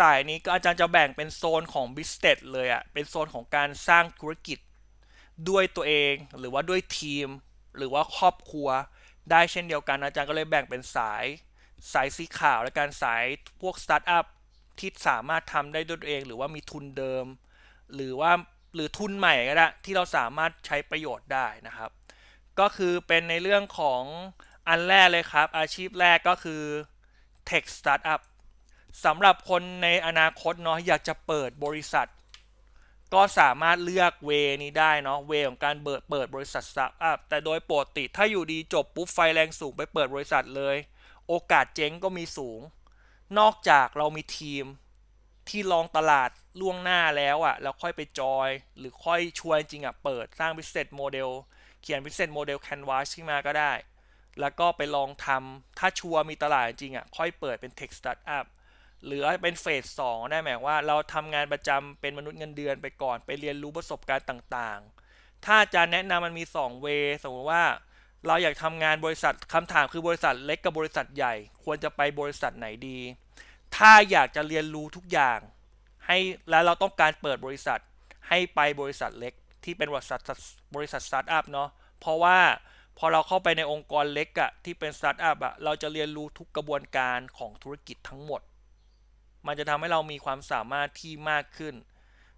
สายนี้ก็อาจารย์จะแบ่งเป็นโซนของ business เลยอะเป็นโซนของการสร้างธุรกิจด้วยตัวเอง หรือว่าด้วยทีม หรือว่าครอบครัว ได้เช่นเดียวกัน อาจารย์ก็เลยแบ่งเป็นสาย สายสีขาวและการสายพวกสตาร์ทอัพที่สามารถทำได้ด้วยตัวเอง หรือว่ามีทุนเดิม หรือว่าหรือทุนใหม่ก็ได้ที่เราสามารถใช้ประโยชน์ได้นะครับ ก็คือเป็นในเรื่องของอันแรกเลยครับ อาชีพแรกก็คือ Tech Startup สำหรับคนในอนาคตเนาะอยากจะเปิดบริษัท ก็สามารถเลือกเวนี้ได้เนาะเวของการเปิดเปิดบริษัทสตาร์ทอัพแต่โดยปกติถ้าอยู่ดีจบปุ๊บไฟแรงสูงไปเปิดบริษัทเลย โอกาสเจ๊งก็มีสูง นอกจากเรามีทีมที่ลองตลาดล่วงหน้าแล้วอะ่ะแล้วค่อยไปจอย หรือค่อยชวนจริงอะ่ะเปิดสร้าง business model เขียน business model canvas ขึ้นมาก็ได้ แล้วก็ไปลองทำถ้าชัวร์มีตลาดจริงอะ่ะค่อยเปิดเป็น tech startup หรือเป็นเฟสสองได้หมายว่าเราทำงานประจำเป็นมนุษย์เงินเดือนไปก่อนไปเรียนรู้ประสบการณ์ต่างๆ ถ้าอาจารย์แนะนำมันมี2เวสมมติว่า เราอยากทำงานบริษัทคำถามคือบริษัทเล็กกับบริษัทใหญ่ ควรจะไปบริษัทไหนดี ถ้าอยากจะเรียนรู้ทุกอย่าง ให้แล้วเราต้องการเปิดบริษัท ให้ไปบริษัทเล็ก ที่เป็นบริษัทบริษัทสตาร์ทอัพเนาะเพราะว่าพอเราเข้าไปในองค์กรเล็กอะที่เป็นสตาร์ทอัพอะเราจะเรียนรู้ทุกกระบวนการของธุรกิจทั้งหมด มันจะทำให้เรามีความสามารถที่มากขึ้น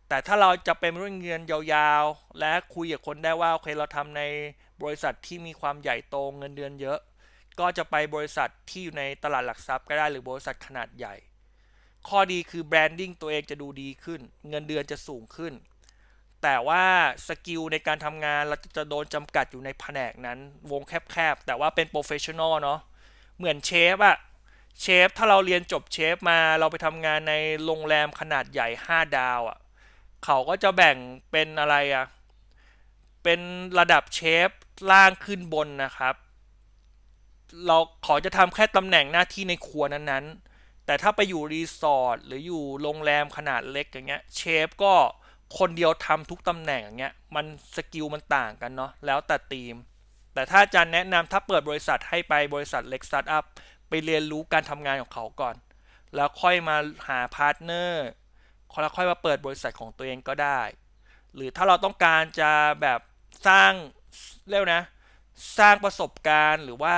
แต่ถ้าเราจะเป็นเรื่องเงินยาวๆ และคุยกับคนได้ว่าโอเคเราทำในบริษัทที่มีความใหญ่โตเงินเดือนเยอะ ก็จะไปบริษัทที่อยู่ในตลาดหลักทรัพย์ก็ได้หรือบริษัทขนาดใหญ่ ข้อดีคือแบรนดิ้งตัวเองจะดูดีขึ้น เงินเดือนจะสูงขึ้น แต่ว่าสกิลในการทำงานเราจะโดนจำกัดอยู่ในแผนกนั้น วงแคบๆ แต่ว่าเป็นโปรเฟชชั่นอลเนาะ เหมือนเชฟอะ เชฟถ้าเราเรียนจบเชฟมาเราไปทำงานในโรงแรมขนาดใหญ่ 5 ดาวอะ่ะเขาก็จะแบ่งเป็นอะไรอะ่ะเป็นระดับเชฟล่างขึ้นบนนะครับ เราขอจะทำแค่ตำแหน่งหน้าที่ในครัวนั้นๆ แต่ถ้าไปอยู่รีสอร์ทหรืออยู่โรงแรมขนาดเล็กอย่างเงี้ยเชฟก็คนเดียวทำทุกตำแหน่งอย่างเงี้ยมันสกิลมันต่างกันเนาะแล้วแต่ทีมแต่ถ้าอาจารย์แนะนำถ้าเปิดบริษัทให้ไปบริษัทเล็กสตาร์ทอัพ ไปเรียนรู้การทำงานของเขาก่อน แล้วค่อยมาหาพาร์ทเนอร์แล้วค่อยมาเปิดบริษัทของตัวเองก็ได้ หรือถ้าเราต้องการจะแบบสร้างเรียกนะ สร้างประสบการณ์หรือว่า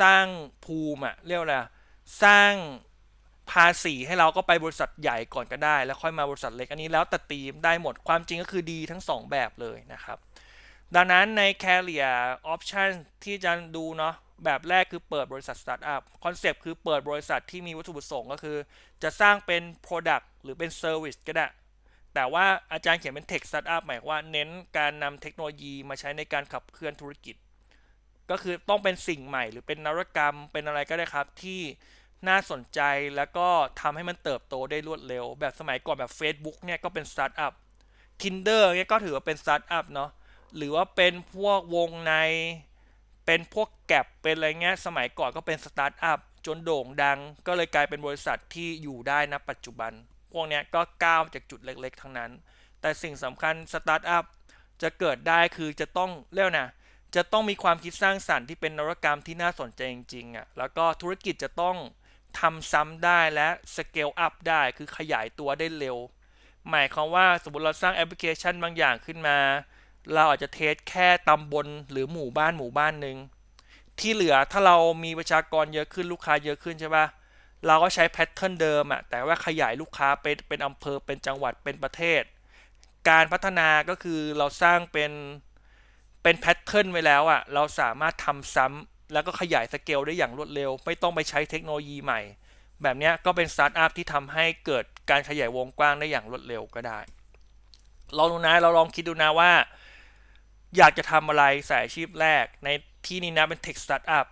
สร้างภูมิอะเรียกอะไรสร้างภาษีให้เราก็ไปบริษัทใหญ่ก่อนก็ได้ แล้วค่อยมาบริษัทเล็กอันนี้แล้วแต่ตีมได้หมดความจริงก็คือดีทั้ง 2 แบบเลยนะครับ ดังนั้นใน Career Option ที่จะดูเนาะ แบบแรกคือเปิดบริษัทสตาร์ทอัพคอนเซปต์คือเปิดบริษัทที่มีวัตถุประสงค์ก็คือ จะสร้างเป็น Product หรือเป็น Service ก็ได้ แต่ว่าอาจารย์เขียนเป็น Tech Startup หมายว่าเน้นการนำเทคโนโลยีมาใช้ในการขับเคลื่อนธุรกิจ ก็คือต้องเป็นสิ่งใหม่หรือเป็นนวัตกรรมเป็นอะไรก็ได้ครับที่น่าสนใจแล้วก็ทำให้มันเติบโตได้รวดเร็ว แบบสมัยก่อนแบบ Facebook เนี่ยก็เป็นสตาร์ทอัพ Tinder เนี่ยก็ถือว่าเป็นสตาร์ทอัพเนาะหรือว่าเป็นพวกวงใน เป็นพวกแก็บเป็นอะไรเงี้ยสมัยก่อนก็เป็นสตาร์ทอัพจนโด่งดัง ก็เลยกลายเป็นบริษัทที่อยู่ได้นะปัจจุบัน พวกเนี้ยก็ก้าวจากจุดเล็กๆ ทั้งนั้น แต่สิ่งสำคัญสตาร์ทอัพจะเกิดได้คือจะต้องเรียกนะจะต้องมีความคิดสร้างสรรค์ที่เป็นนวัตกรรมที่น่าสนใจจริงๆอะแล้วก็ธุรกิจจะต้องทำซ้ำได้และสเกลอัพได้คือขยายตัวได้เร็ว หมายความว่าสมมติเราสร้างแอปพลิเคชันบางอย่างขึ้นมา เราอาจจะเทสแค่ตำบลหรือหมู่บ้านหมู่บ้านหนึ่งที่เหลือถ้าเรามีประชากรเยอะขึ้นลูกค้าเยอะขึ้นใช่ปะเราก็ใช้แพทเทิร์นเดิมอะแต่ว่าขยายลูกค้าเป็นเป็นอำเภอเป็นจังหวัดเป็นประเทศ การพัฒนาก็คือเราสร้างเป็นเป็นแพทเทิร์นไว้แล้วอะเราสามารถทำซ้ำแล้วก็ขยายสเกลได้อย่างรวดเร็ว ไม่ต้องไปใช้เทคโนโลยีใหม่ แบบนี้ก็เป็นสตาร์ทอัพที่ทำให้เกิดการขยายวงกว้างได้อย่างรวดเร็วก็ได้ลองดูนะเราลองคิดดูนะว่า อยากจะทำอะไรสายอาชีพแรก ในที่นี้นะเป็น Tech Startup